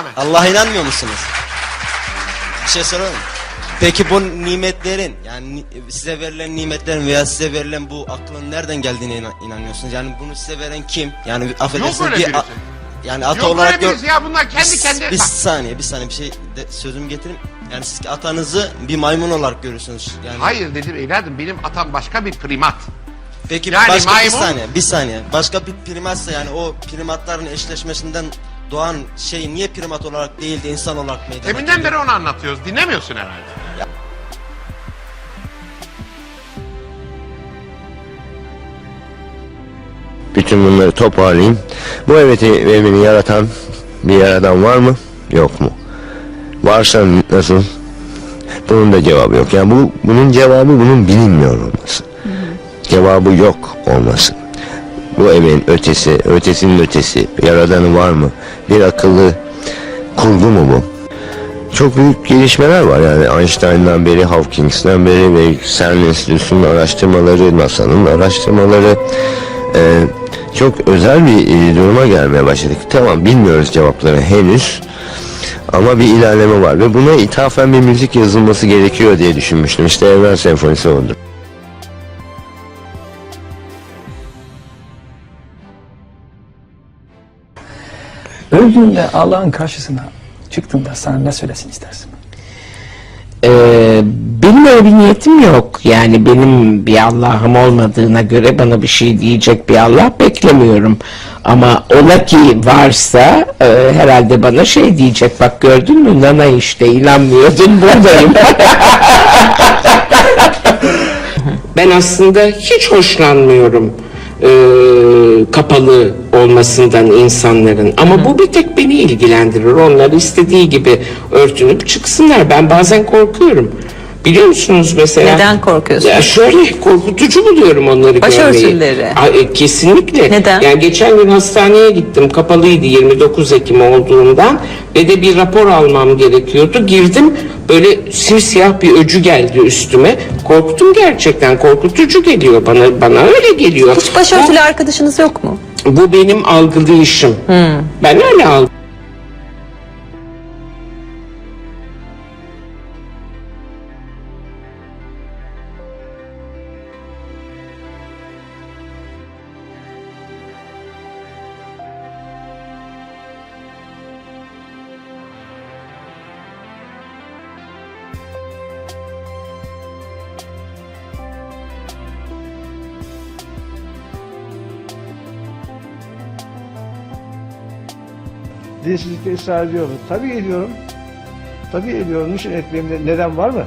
Et. Allah'a inanmıyor musunuz? Bir şey soralım. Peki bu nimetlerin yani ni- size verilen nimetlerin veya size verilen bu aklın nereden geldiğine inan- inanıyorsunuz? Yani bunu size veren kim? Yani affedersiniz öyle bir birisi. a- yani ata Yok olarak öyle gör- birisi ya bunlar kendi kendine... bir saniye bir saniye bir şey de, sözümü getireyim. Yani siz atanızı bir maymun olarak görüyorsunuz. Yani Hayır dedim evladım benim atam başka bir primat. Peki Yani başka maymun- bir saniye, bir saniye. Başka bir primatsa yani o primatların eşleşmesinden doğan şey niye primat olarak değil de insan olarak meydana Deminden beri onu anlatıyoruz. Dinlemiyorsun herhalde. Bütün bunları toparlayayım. Bu eveti ve beni yaratan bir yaradan var mı? Yok mu? Varsa nasıl? Bunun da cevabı yok. Yani bu bunun cevabı bunun bilinmiyor olması. Cevabı yok olması. Bu evin ötesi, ötesinin ötesi, yaradanı var mı? Bir akıllı kurgu mu bu? Çok büyük gelişmeler var yani Einstein'dan beri, Hawkings'ten beri ve CERN Enstitüsü'nün araştırmaları, NASA'nın araştırmaları e, çok özel bir e, duruma gelmeye başladık. Tamam bilmiyoruz cevapları henüz ama bir ilerleme var ve buna ithafen bir müzik yazılması gerekiyor diye düşünmüştüm. İşte Evren Senfonisi oldu. Öldüğünde Allah'ın karşısına çıktığında sana ne söylesin istersin? Ee, benim öyle bir niyetim yok. Yani benim bir Allah'ım olmadığına göre bana bir şey diyecek bir Allah beklemiyorum. Ama ola ki varsa e, herhalde bana şey diyecek. Bak gördün mü Nana işte inanmıyordun buradayım. ben aslında hiç hoşlanmıyorum e, kapalı olmasından insanların. Ama bu bir tek beni ilgilendirir. Onlar istediği gibi örtünüp çıksınlar. Ben bazen korkuyorum. Biliyor musunuz mesela? Neden korkuyorsun? Ya şöyle korkutucu buluyorum onları Başörtüleri. görmeyi. Aa, e, kesinlikle. Neden? Yani geçen gün hastaneye gittim. Kapalıydı 29 Ekim olduğundan ve de bir rapor almam gerekiyordu. Girdim böyle simsiyah bir öcü geldi üstüme. Korktum gerçekten. Korkutucu geliyor bana. Bana öyle geliyor. Hiç başörtülü arkadaşınız yok mu? Bu, benim algılayışım. Ben öyle algılıyorum. Dinsizlikte ısrar ediyor mu? Tabii ediyorum. Tabii ediyorum. Niçin etmeyeyim? Neden var mı?